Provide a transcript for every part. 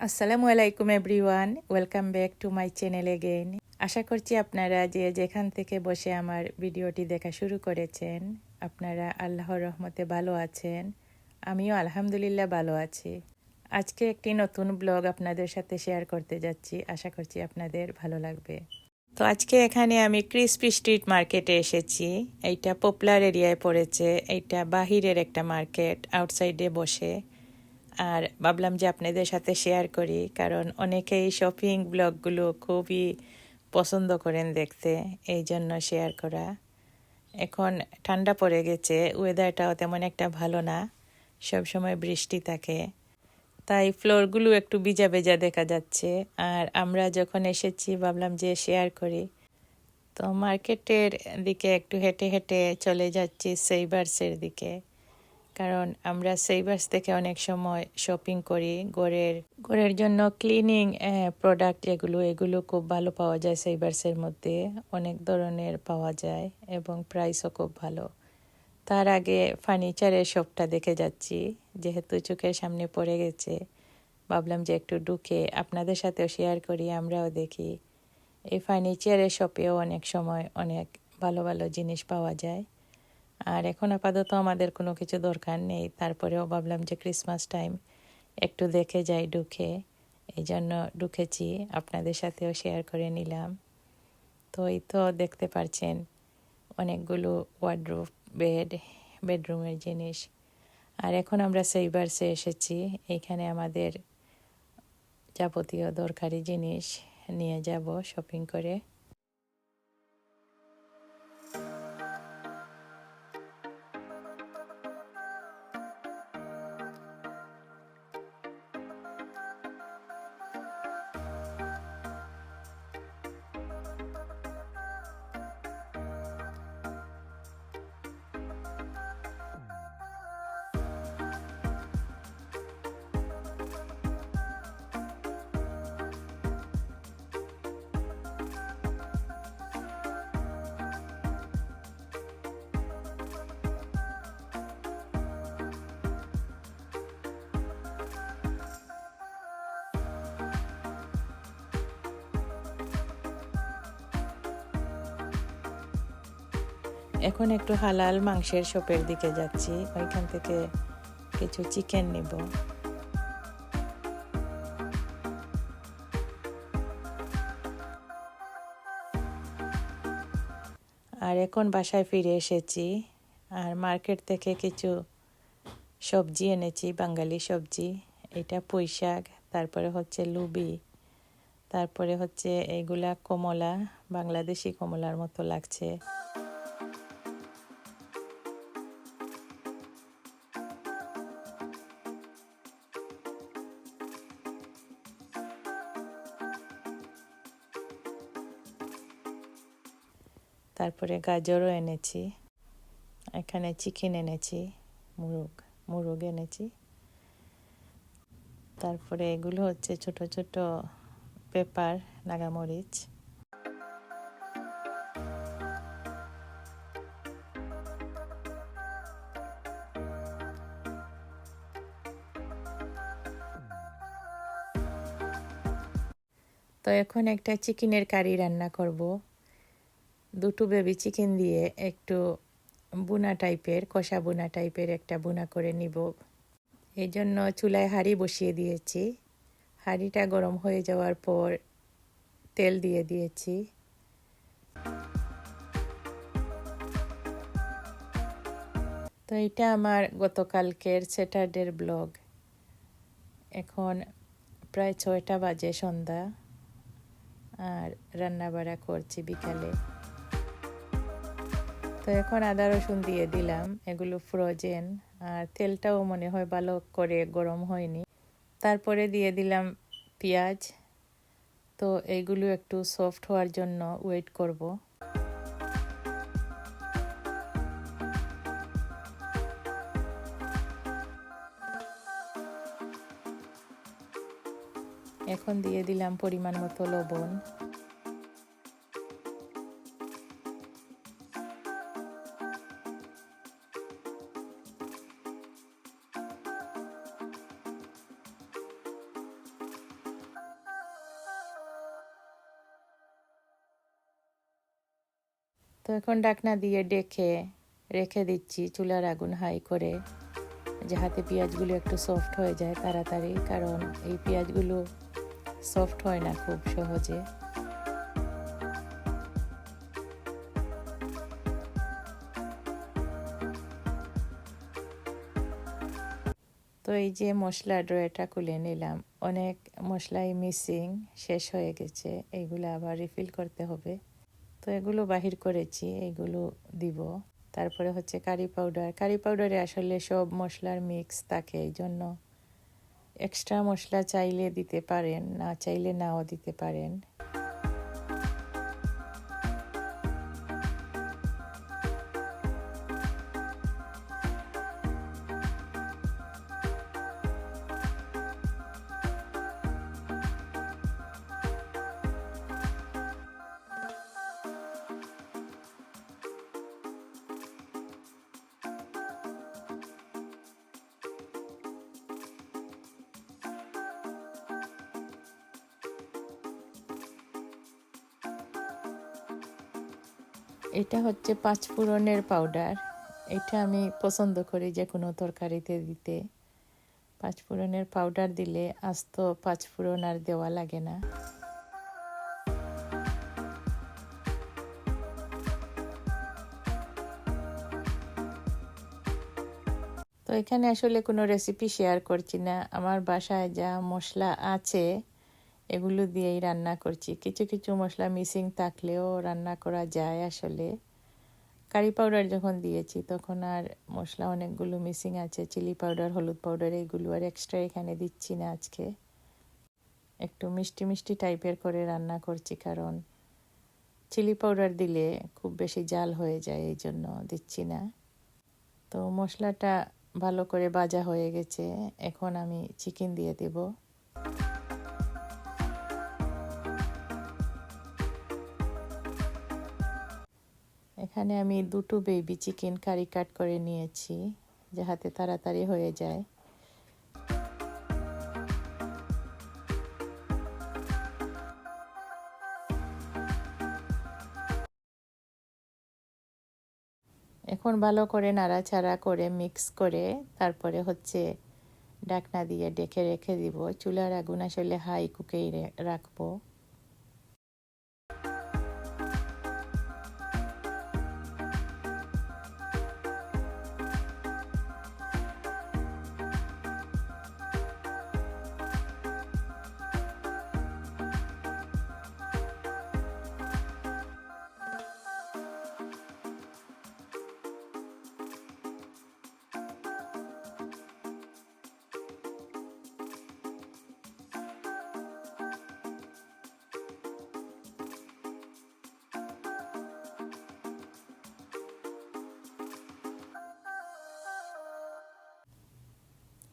আসসালামু আলাইকুম everyone, welcome back to my channel again. আশা করছি আপনারা যে যেখান থেকে বসে আমার ভিডিওটি দেখা শুরু করেছেন, আপনারা আল্লাহর রহমতে ভালো আছেন, আমিও আলহামদুলিল্লাহ ভালো আছি। আজকে একটি নতুন ব্লগ আপনাদের সাথে শেয়ার করতে যাচ্ছি, আশা করছি আপনাদের ভালো লাগবে। তো আজকে এখানে আমি ক্রিসপি স্ট্রিট মার্কেটে এসেছি। এইটা পপুলার এরিয়ায় পড়েছে। এইটা বাহিরের একটা মার্কেট আউটসাইডে বসে। আর ভাবলাম যে আপনাদের সাথে শেয়ার করি, কারণ অনেকেই শপিং ব্লগগুলো খুবই পছন্দ করেন দেখতে, এই জন্য শেয়ার করা। এখন ঠান্ডা পড়ে গেছে ওয়েদারটাও তেমন একটা ভালো না। সব সময় বৃষ্টি থাকে। তাই ফ্লোরগুলো একটু ভিজা ভেজা দেখা যাচ্ছে। আর আমরা যখন এসেছি, ভাবলাম যে শেয়ার করি। তো মার্কেটের দিকে একটু হেঁটে হেঁটে চলে যাচ্ছি সেইবার্সের দিকে। কারণ আমরা সেইবার্স থেকে অনেক সময় শপিং করি। ঘরের ঘরের জন্য ক্লিনিং প্রোডাক্ট এগুলো এগুলো খুব ভালো পাওয়া যায় সেইবার্সের মধ্যে। অনেক ধরনের পাওয়া যায় এবং প্রাইসও খুব ভালো। তার আগে ফার্নিচারের শপটা দেখে যাচ্ছি। যেহেতু চোখের সামনে পড়ে গেছে, ভাবলাম যে একটু ঢুকে আপনাদের সাথেও শেয়ার করি, আমরাও দেখি। এই ফার্নিচারের শপেও অনেক সময় অনেক ভালো ভালো জিনিস পাওয়া যায়। আর এখন আপাতত আমাদের কোনো কিছু দরকার নেই। তারপরেও ভাবলাম যে ক্রিসমাস টাইম একটু দেখে যাই, ঢুকে। এই জন্য ঢুকেছি, আপনাদের সাথেও শেয়ার করে নিলাম। তো এই তো দেখতে পারছেন, অনেকগুলো ওয়ার্ড্রোপ বেড বেডরুমের জিনিস। আর এখন আমরা সেইবার্সে এসেছি এইখানে আমাদের যাবতীয় দরকারি জিনিস নিয়ে যাব শপিং করে। এখন একটু হালাল মাংসের শপের দিকে যাচ্ছি। ওইখান থেকে কিছু চিকেন নিব। আর এখন বাসায় ফিরে এসেছি। আর মার্কেট থেকে কিছু সবজি এনেছি, বাঙালি সবজি। এটা পুঁই শাক তারপরে হচ্ছে লুবি, তারপরে হচ্ছে এগুলা কমলা, বাংলাদেশি কমলার মতো লাগছে। তারপরে গাজরও এনেছি। এখানে চিকেন এনেছি, মুরগ মুরগ এনেছি। তারপরে এগুলো হচ্ছে ছোট ছোট পেপার, নাগামরিচ। তো এখন একটা চিকেনের কারি রান্না করব। দুটো বেবি চিকেন দিয়ে একটু বুনা টাইপের কষা বুনা টাইপের একটা বুনা করে নিব। এই জন্য চুলায় হাঁড়ি বসিয়ে দিয়েছি। হাঁড়িটা গরম হয়ে যাওয়ার পর তেল দিয়ে দিয়েছি। তো এটা আমার গতকালকের স্যাটারডের ব্লগ এখন প্রায় ছয়টা বাজে সন্ধ্যা। আর রান্না বাড়া করছি বিকালে। এখন আদা রসুন দিয়ে দিলাম, এগুলো ফ্রোজেন, আর তেলটাও মনে হয় ভালো করে গরম হয়নি। তারপরে দিয়ে দিলাম পেঁয়াজ। তো এইগুলো একটু সফট হওয়ার জন্য ওয়েট করব। এখন দিয়ে দিলাম পরিমাণ মতো লবণ। এখন ডাকনা দিয়ে ডেকে, রেখে দিচ্ছি চুলার আগুন হাই করে। যাহাতে পেঁয়াজগুলো একটু সফট হয়ে যায় তাড়াতাড়ি, কারণ এই পেঁয়াজগুলো সফট হয় না খুব সহজে। তো এই যে মশলা ড্রয়েটা খুলে নিলাম, অনেক মশলাই মিসিং শেষ হয়ে গেছে, এইগুলো আবার রিফিল করতে হবে। তো এগুলো বাহির করেছি, এগুলো দিব। তারপরে হচ্ছে কারি পাউডার কারি পাউডারে আসলে সব মশলার মিক্স থাকে, এই জন্য এক্সট্রা মশলা চাইলে দিতে পারেন, না চাইলে নাও দিতে পারেন। এটা হচ্ছে পাঁচ ফোড়নের পাউডার এটা আমি পছন্দ করি যে কোনো তরকারিতে দিতে। পাঁচ ফোড়নের পাউডার দিলে আস্ত পাঁচ ফোড়ন আর দেওয়া লাগে না। তো এখানে আসলে কোনো রেসিপি শেয়ার করছি না। আমার বাসায় যা মশলা আছে এগুলো দিয়েই রান্না করছি। কিছু কিছু মশলা মিসিং থাকলেও রান্না করা যায় আসলে। কারি পাউডার যখন দিয়েছি, তখন আর মশলা অনেকগুলো মিসিং আছে। চিলি পাউডার হলুদ পাউডার এইগুলো আর এক্সট্রা এখানে দিচ্ছি না আজকে। একটু মিষ্টি মিষ্টি টাইপের করে রান্না করছি কারণ চিলি পাউডার দিলে খুব বেশি জাল হয়ে যায়, এই জন্য দিচ্ছি না। তো মশলাটা ভালো করে বাজা হয়ে গেছে। এখন আমি চিকেন দিয়ে দেবো। এখানে আমি দুটো বেবি চিকেন কারি কাট করে নিয়েছি যাহাতে তাড়াতাড়ি হয়ে যায়। এখন ভালো করে নাড়াচাড়া করে মিক্স করে তারপরে হচ্ছে ডাকনা দিয়ে ডেকে রেখে দিব। চুলার আগুন আসলে হাই কুকেই রাখব।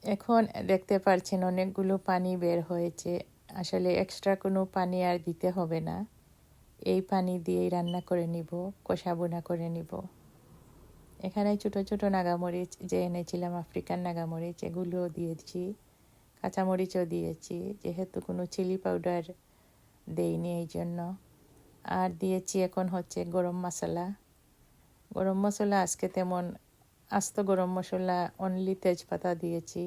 এখন দেখতে পাচ্ছেন অনেকগুলো পানি বের হয়েছে। আসলে এক্সট্রা কোনো পানি আর দিতে হবে না। এই পানি দিয়েই রান্না করে নিব কষা বোনা করে নিব। এখানে ছোট ছোট নাগামরিচ, যে এনেছিলাম আফ্রিকান নাগামরিচ, এগুলোও দিয়েছি। কাঁচামরিচও দিয়েছি, যেহেতু কোনো চিলি পাউডার দেইনি এই জন্য। আর দিয়েছি এখন হচ্ছে গরম মশলা। গরম মশলা আজকে তেমন আস্ত গরম মশলা অনলি তেজপাতা দিয়েছি।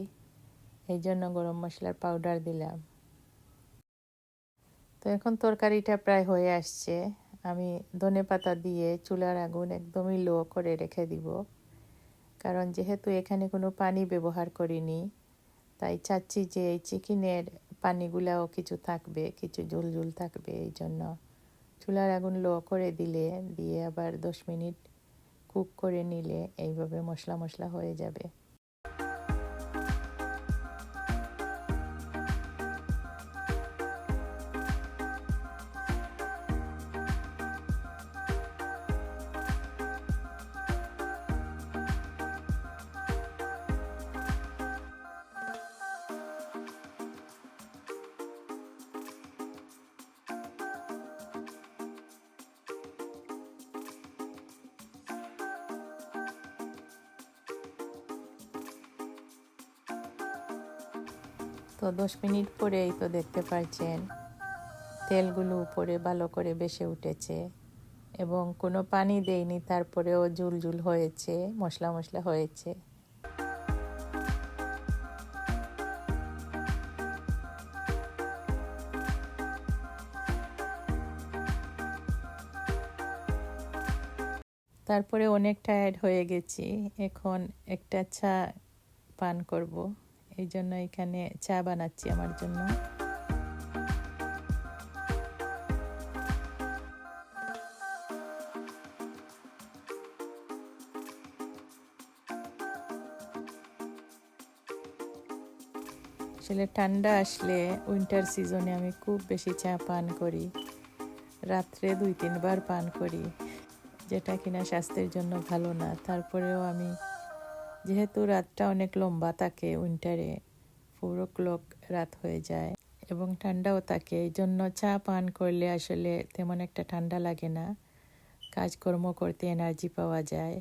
এই জন্য গরম মশলার পাউডার দিলাম। তো এখন তরকারিটা প্রায় হয়ে আসছে। আমি ধনে পাতা দিয়ে চুলার আগুন একদমই লো করে রেখে দিব। কারণ যেহেতু এখানে কোনো পানি ব্যবহার করিনি, তাই চাচ্ছি যে এই চিকেনের পানিগুলাও কিছু থাকবে, কিছু ঝুল ঝুল থাকবে। এই জন্য চুলার আগুন লো করে দিলে, দিয়ে আবার দশ মিনিট কুক করে নিলে এইভাবে মশলা মশলা হয়ে যাবে। তো দশ মিনিট পরেই তো দেখতে পাচ্ছেন তেলগুলো উপরে ভালো করে বেসে উঠেছে এবং কোনো পানি দেয়নি, তারপরেও জুল জুল হয়েছে, মশলা মশলা হয়েছে। তারপরে অনেক টায়ার্ড হয়ে গেছি, এখন একটা চা পান করব। এই জন্য এখানে চা বানাচ্ছি আমার জন্য। আসলে ঠান্ডা আসলে উইন্টার সিজনে আমি খুব বেশি চা পান করি। রাত্রে দুই তিনবার পান করি, যেটা কিনা স্বাস্থ্যের জন্য ভালো না। তারপরেও আমি যেহেতু রাতটা অনেক লম্বা থাকে উইন্টারে পুরো ক্লক রাত হয়ে যায় এবং ঠান্ডাও থাকে এই জন্য চা পান করলে আসলে তেমন একটা ঠান্ডা লাগে না। কাজকর্ম করতে এনার্জি পাওয়া যায়।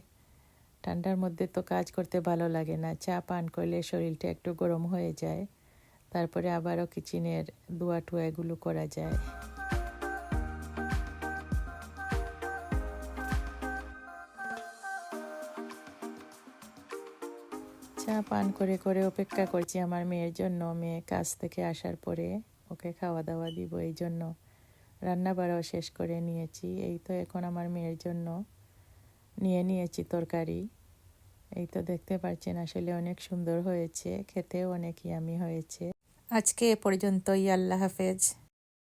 ঠান্ডার মধ্যে তো কাজ করতে ভালো লাগে না। চা পান করলে শরীরটা একটু গরম হয়ে যায়। তারপরে আবারও কিচেনের দোয়া টুয়া এগুলো করা যায়। চা পান করে করে অপেক্ষা করছি আমার মেয়ের জন্য। মেয়ে কাজ থেকে আসার পরে ওকে খাওয়া দাওয়া দিব এই জন্য। রান্না বাড়াও শেষ করে নিয়েছি। এই তো এখন আমার মেয়ের জন্য নিয়ে নিয়েছি তরকারি। এই তো দেখতে পাচ্ছেন, আসলে অনেক সুন্দর হয়েছে। খেতেও অনেক ইয়ামি হয়েছে। আজকে এ পর্যন্তই। আল্লাহ হাফেজ।